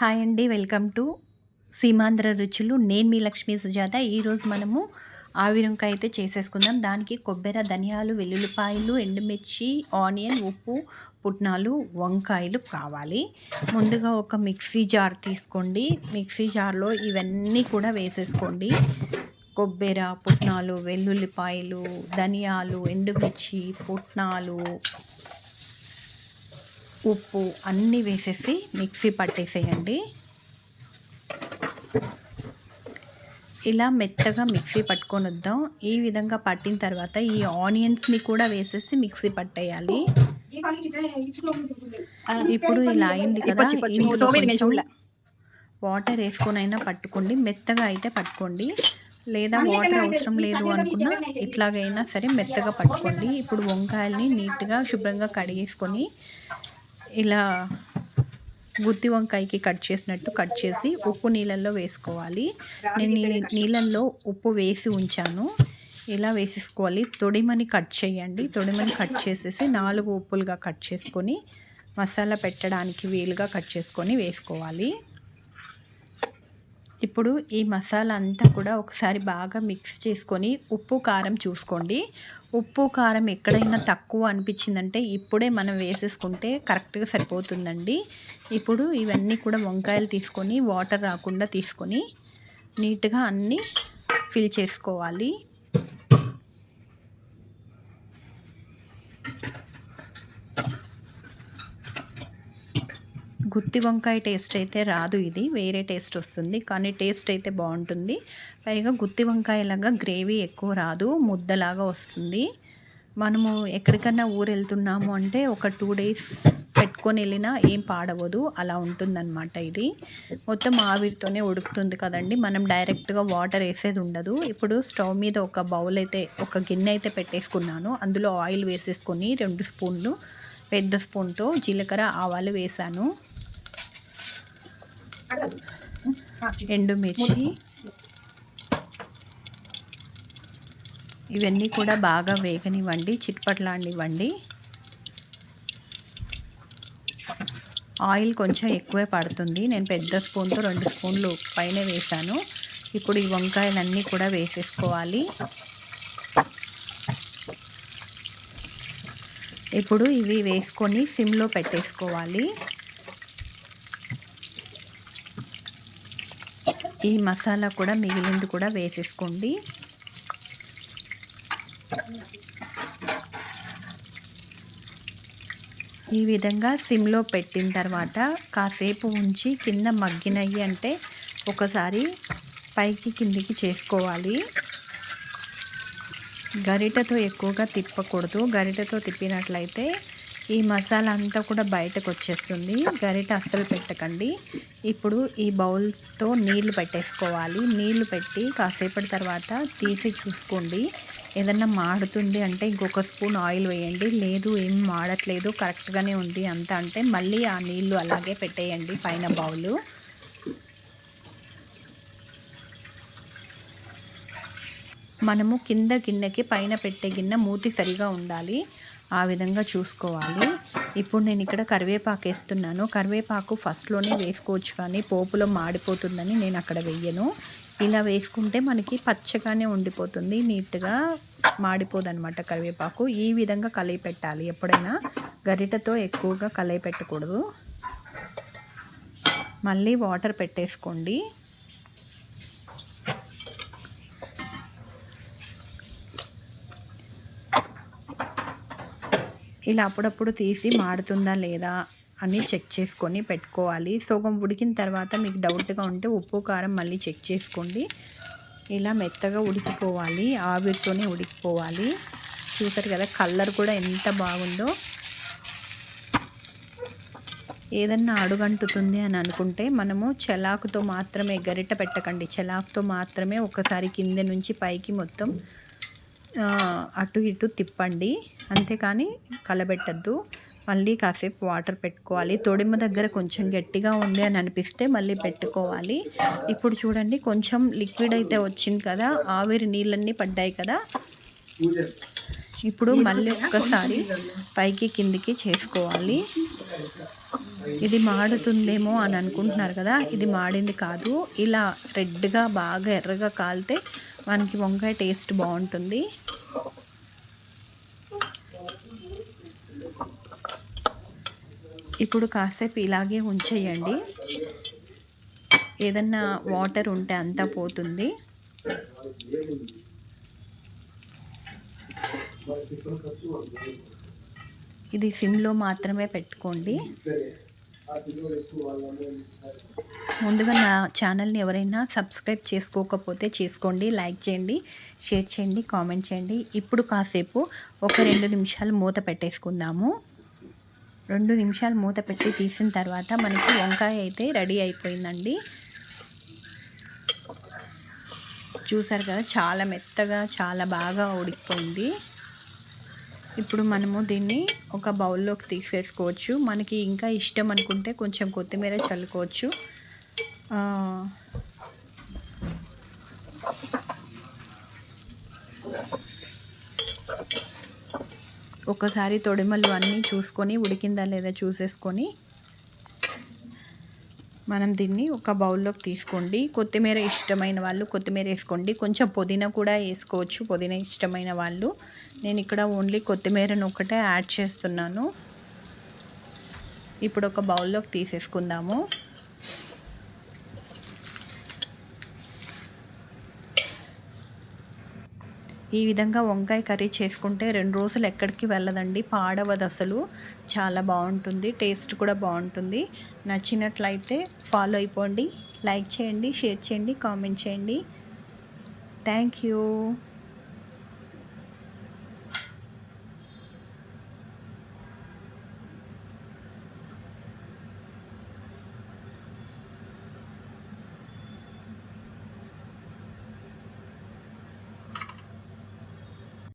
Hi అండి welcome to Seemandhra రుచులు. నేను మీ లక్ష్మీ సుజాత. ఈరోజు మనము ఆవిరంకాయ అయితే చేసేసుకుందాం. దానికి కొబ్బరి ధనియాలు వెల్లుల్లిపాయలు ఎండుమిర్చి ఆనియన్ ఉప్పు పుట్నాలు వంకాయలు కావాలి. ముందుగా ఒక మిక్సీ జార్ తీసుకోండి. మిక్సీ జార్లో ఇవన్నీ కూడా వేసేసుకోండి. కొబ్బరి పుట్నాలు వెల్లుల్లిపాయలు ధనియాలు ఎండుమిర్చి పుట్నాలు ఉప్పు అన్నీ వేసేసి మిక్సీ పట్టేసేయండి. ఇలా మెత్తగా మిక్సీ పట్టుకొని వద్దాం ఈ విధంగా పట్టిన తర్వాత ఈ ఆనియన్స్ని కూడా వేసేసి మిక్సీ పట్టేయాలి. ఇప్పుడు ఇలా అయింది కదా వాటర్ వేసుకొని అయినా పట్టుకోండి. మెత్తగా అయితే పట్టుకోండి. లేదా వాటర్ అవసరం లేదు అనుకున్నా ఇట్లాగైనా సరే మెత్తగా పట్టుకోండి. ఇప్పుడు వంకాయల్ని నీట్గా శుభ్రంగా కడిగేసుకొని ఇలా గుత్తి వంకాయకి కట్ చేసినట్టు కట్ చేసి ఉప్పు నీళ్ళల్లో వేసుకోవాలి. నేను నీళ్ళల్లో ఉప్పు వేసి ఉంచాను. ఇలా వేసేసుకోవాలి? తొడిమని కట్ చేయండి. తొడిమని కట్ చేసేసి నాలుగు ఉప్పులుగా కట్ చేసుకొని మసాలా పెట్టడానికి వీలుగా కట్ చేసుకొని వేసుకోవాలి. ఇప్పుడు ఈ మసాలా అంతా కూడా ఒకసారి బాగా మిక్స్ చేసుకొని ఉప్పు కారం చూసుకోండి. ఉప్పు కారం ఎక్కడైనా తక్కువ అనిపించిందంటే ఇప్పుడే మనం వేసేసుకుంటే కరెక్ట్గా సరిపోతుందండి. ఇప్పుడు ఇవన్నీ కూడా వంకాయలు తీసుకొని వాటర్ రాకుండా తీసుకొని నీట్గా అన్నీ ఫిల్ చేసుకోవాలి. గుత్తి వంకాయ టేస్ట్ అయితే రాదు ఇది వేరే టేస్ట్ వస్తుంది. కానీ టేస్ట్ అయితే బాగుంటుంది. పైగా గుత్తి వంకాయలాగా గ్రేవీ ఎక్కువ రాదు ముద్దలాగా వస్తుంది. మనము ఎక్కడికన్నా ఊరు వెళ్తున్నాము అంటే ఒక టూ డేస్ పెట్టుకొని వెళ్ళినా ఏం పాడవదు. అలా ఉంటుందన్నమాట ఇది. మొత్తం ఆవిరితోనే ఉడుకుతుంది కదండి. మనం డైరెక్ట్గా వాటర్ వేసేది ఉండదు. ఇప్పుడు స్టవ్ మీద ఒక బౌల్ అయితే ఒక గిన్నె అయితే పెట్టేసుకున్నాను. అందులో ఆయిల్ వేసేసుకొని రెండు స్పూన్లు పెద్ద స్పూన్తో జీలకర్ర ఆవాలు వేసాను. ఎండుమిర్చి ఇవన్నీ కూడా బాగా వేగనివ్వండి చిట్పట్లాడివ్వండి ఆయిల్ కొంచెం ఎక్కువే పడుతుంది. నేను పెద్ద స్పూన్తో రెండు స్పూన్లు పైన వేసాను ఇప్పుడు ఈ వంకాయలన్నీ కూడా వేసేసుకోవాలి. ఇప్పుడు ఇవి వేసుకొని సిమ్లో పెట్టేసుకోవాలి. ఈ మసాలా కూడా మిగిలింది కూడా వేసేసుకోండి. ఈ విధంగా సిమ్లో పెట్టిన తర్వాత కాసేపు ఉంచి కింద మగ్గినవి అంటే ఒకసారి పైకి కిందికి చేసుకోవాలి. గరిటతో ఎక్కువగా తిప్పకూడదు. గరిటతో తిప్పినట్లయితే ఈ మసాలా అంతా కూడా బయటకు వచ్చేస్తుంది. గరిట అస్సలు పెట్టకండి. ఇప్పుడు ఈ బౌల్తో నీళ్ళు పెట్టేసుకోవాలి. నీళ్ళు పెట్టి కాసేపటి తర్వాత తీసి చూసుకోండి. ఏదన్నా మాడుతుంది అంటే ఇంకొక స్పూన్ ఆయిల్ వేయండి. లేదు ఏం మాడట్లేదు. కరెక్ట్గానే ఉంది అంత అంటే మళ్ళీ ఆ నీళ్ళు అలాగే పెట్టేయండి పైన బౌలు. మనము కింద గిన్నెకి పైన పెట్టే గిన్నె మూతి సరిగా ఉండాలి. ఆ విధంగా చూసుకోవాలి. ఇప్పుడు నేను ఇక్కడ కరివేపాకు వేస్తున్నాను. కరివేపాకు ఫస్ట్లోనే వేసుకోవచ్చు కానీ పోపులో మాడిపోతుందని నేను అక్కడ వెయ్యను ఇలా వేసుకుంటే మనకి పచ్చగానే ఉండిపోతుంది. నీట్గా మాడిపోదు అనమాట కరివేపాకు. ఈ విధంగా కలిపి పెట్టాలి. ఎప్పుడైనా గరిటతో ఎక్కువగా కలిపి పెట్టకూడదు. మళ్ళీ వాటర్ పెట్టేసుకోండి. ఇలా అప్పుడప్పుడు తీసి మారుతుందా లేదా అని చెక్ చేసుకొని పెట్టుకోవాలి. సోగం ఉడికిన తర్వాత మీకు డౌట్గా ఉంటే ఉప్పు కారం మళ్ళీ చెక్ చేసుకోండి. ఇలా మెత్తగా ఉడికిపోవాలి. ఆవిరితోనే ఉడికిపోవాలి. చూసారు కదా కలర్ కూడా ఎంత బాగుందో. ఏదన్నా అడుగంటుతుంది అని అనుకుంటే మనము చలాకుతో మాత్రమే గరిట పెట్టకండి. చలాకుతో మాత్రమే ఒకసారి కింద నుంచి పైకి మొత్తం అటు ఇటు తిప్పండి. అంతేకాని కలబెట్టద్దు. మళ్ళీ కాసేపు వాటర్ పెట్టుకోవాలి. తొడిమ దగ్గర కొంచెం గట్టిగా ఉంది అని అనిపిస్తే మళ్ళీ పెట్టుకోవాలి. ఇప్పుడు చూడండి కొంచెం లిక్విడ్ అయితే వచ్చింది కదా. ఆవిరి నీళ్ళన్నీ పడ్డాయి కదా. ఇప్పుడు మళ్ళీ ఒక్కసారి పైకి కిందికి చేసుకోవాలి. ఇది మాడుతుందేమో అని అనుకుంటున్నారు కదా. ఇది మాడింది కాదు. ఇలా రెడ్గా బాగా ఎర్రగా కాలితే మనకి వంకాయ టేస్ట్ బాగుంటుంది. ఇప్పుడు కాసేపు ఇలాగే ఉంచేయండి. ఏదన్నా వాటర్ ఉంటే అంతా పోతుంది. ఇది సిమ్లో మాత్రమే పెట్టుకోండి. ముందుగా నా ఛానల్ని ఎవరైనా సబ్స్క్రైబ్ చేసుకోకపోతే చేసుకోండి లైక్ చేయండి షేర్ చేయండి కామెంట్ చేయండి. ఇప్పుడు కాసేపు ఒక రెండు నిమిషాలు మూత పెట్టేసుకుందాము. రెండు నిమిషాలు మూత పెట్టి తీసిన తర్వాత మనకి వంకాయ అయితే రెడీ అయిపోయిందండి. చూసారు కదా చాలా మెత్తగా చాలా బాగా ఉడికిపోయింది. ఇప్పుడు మనము దీన్ని ఒక బౌల్లోకి తీసేసుకోవచ్చు. మనకి ఇంకా ఇష్టం అనుకుంటే కొంచెం కొత్తిమీర చల్లుకోవచ్చు. ఒకసారి తొడిమలు అన్నీ చూసుకొని ఉడికిందా లేదా చూసేసుకొని మనం దీన్ని ఒక బౌల్లోకి తీసుకోండి. కొత్తిమీర ఇష్టమైన వాళ్ళు కొత్తిమీర వేసుకోండి. కొంచెం పుదీనా కూడా వేసుకోవచ్చు. పుదీనా ఇష్టమైన వాళ్ళు నేను ఇక్కడ ఓన్లీ కొత్తిమీరను ఒకటే యాడ్ చేస్తున్నాను. ఇప్పుడు ఒక బౌల్లోకి తీసేసుకుందాము. ఈ విధంగా వంకాయ కర్రీ చేసుకుంటే రెండు రోజులు ఎక్కడికి వెళ్ళదండి పాడవదు అసలు. చాలా బాగుంటుంది టేస్ట్ కూడా బాగుంటుంది. నచ్చినట్లయితే ఫాలో అయిపోండి లైక్ చేయండి షేర్ చేయండి కామెంట్ చేయండి. Thank you.